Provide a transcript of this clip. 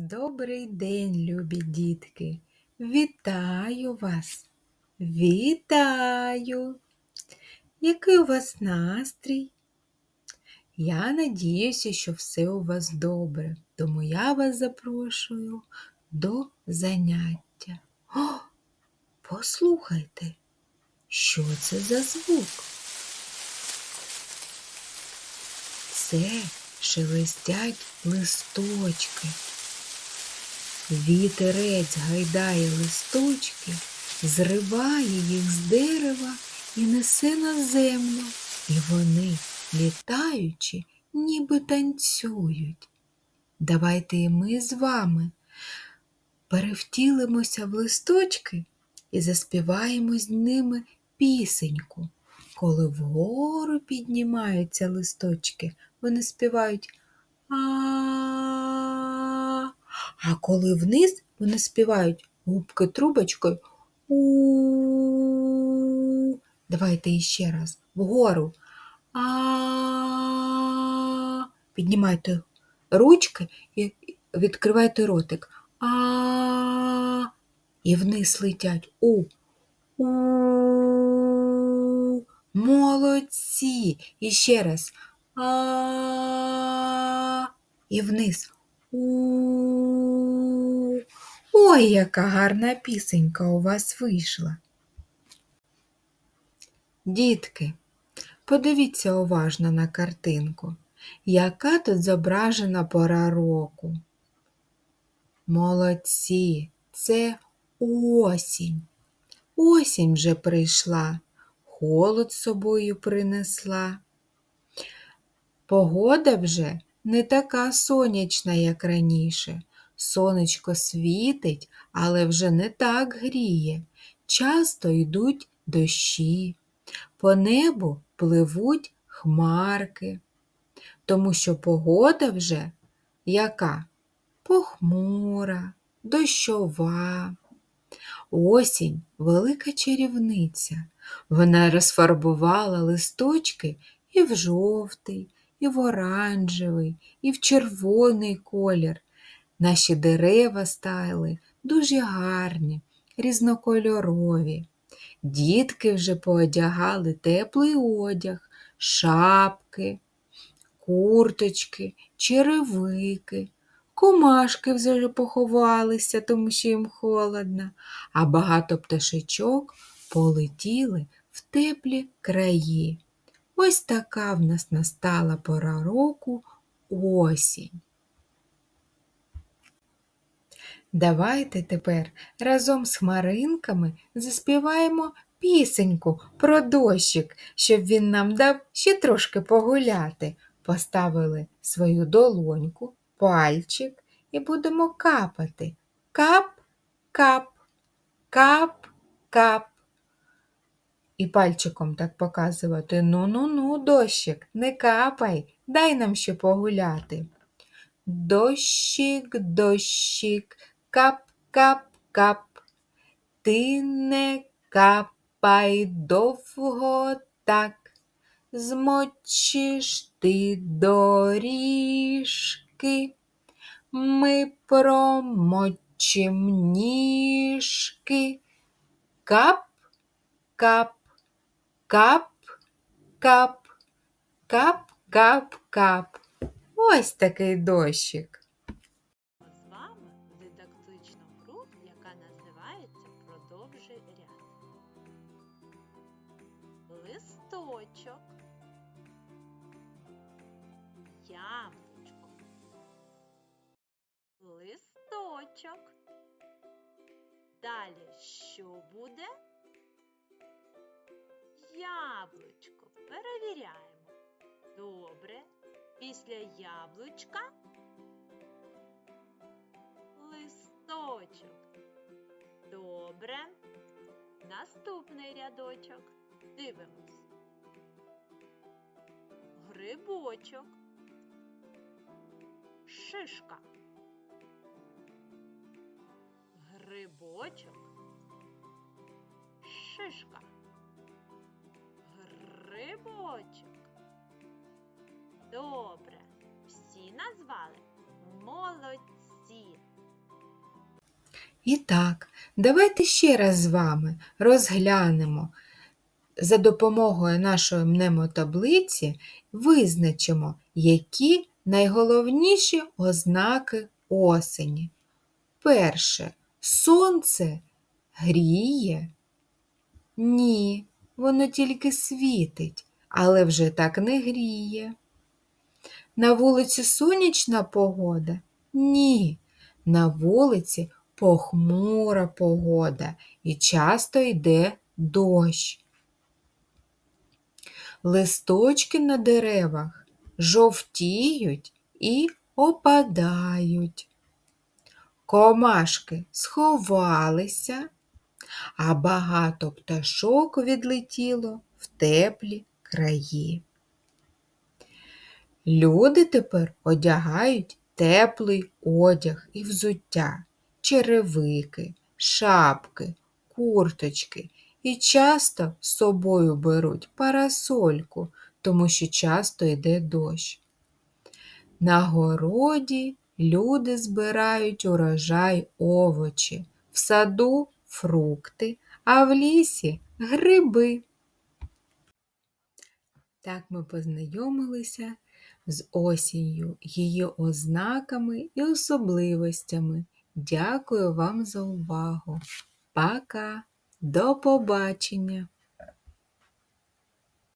Добрий день, любі дітки! Вітаю вас! Вітаю! Який у вас настрій? Я надіюся, що все у вас добре, тому я вас запрошую до заняття. О, послухайте, що це за звук? Це шелестять листочки. Вітерець гайдає листочки, зриває їх з дерева і несе на землю, і вони, літаючи, ніби танцюють. Давайте і ми з вами перевтілимося в листочки і заспіваємо з ними пісеньку. Коли вгору піднімаються листочки, вони співають а а коли вниз вони співають губки трубочкою у Давайте іще раз вгору. А Піднімайте ручки і відкривайте ротик. А І вниз летять у. У. Молодці. І ще раз. А І вниз. У. Ой, яка гарна пісенька у вас вийшла. Дітки, подивіться уважно на картинку. Яка тут зображена пора року? Молодці, це осінь. Осінь вже прийшла, холод собою принесла. Погода вже не така сонячна, як раніше. Сонечко світить, але вже не так гріє. Часто йдуть дощі, по небу пливуть хмарки, тому що погода вже яка? Похмура, дощова. Осінь велика чарівниця. Вона розфарбувала листочки і в жовтий, і в оранжевий, і в червоний колір. Наші дерева стали дуже гарні, різнокольорові. Дітки вже поодягали теплий одяг, шапки, курточки, черевики. Комашки вже поховалися, тому що їм холодно, а багато пташечок полетіли в теплі краї. Ось така в нас настала пора року осінь. Давайте тепер разом з хмаринками заспіваємо пісеньку про дощик, щоб він нам дав ще трошки погуляти. Поставили свою долоньку, пальчик і будемо капати. Кап, кап, кап, кап. І пальчиком так показувати ну-ну-ну, дощик, не капай, дай нам ще погуляти. Дощик, дощик, кап-кап-кап, ти не капай довго так, змочиш ти доріжки, ми промочим ніжки. Кап, кап, кап, кап, кап, кап, кап. Ось такий дощик. Листочок, яблучко, листочок. Далі що буде? Яблучко. Перевіряємо. Добре. Після яблучка листочок. Добре. Наступний рядочок. Дивимось. Грибочок. Шишка. Грибочок. Шишка. Грибочок. Добре. Всі назвали? Молодці. І так, давайте ще раз з вами розглянемо за допомогою нашої мнемотаблиці визначимо, які найголовніші ознаки осені. Перше. Сонце гріє? Ні, воно тільки світить, але вже так не гріє. На вулиці сонячна погода? Ні. На вулиці похмура погода і часто йде дощ. Листочки на деревах жовтіють і опадають. Комашки сховалися, а багато пташок відлетіло в теплі краї. Люди тепер одягають теплий одяг і взуття, черевики, шапки, курточки і часто з собою беруть парасольку, тому що часто йде дощ. На городі люди збирають урожай овочі, в саду фрукти, а в лісі гриби. Так ми познайомилися з осінню, її ознаками і особливостями. Дякую вам за увагу. Пока! До побачення!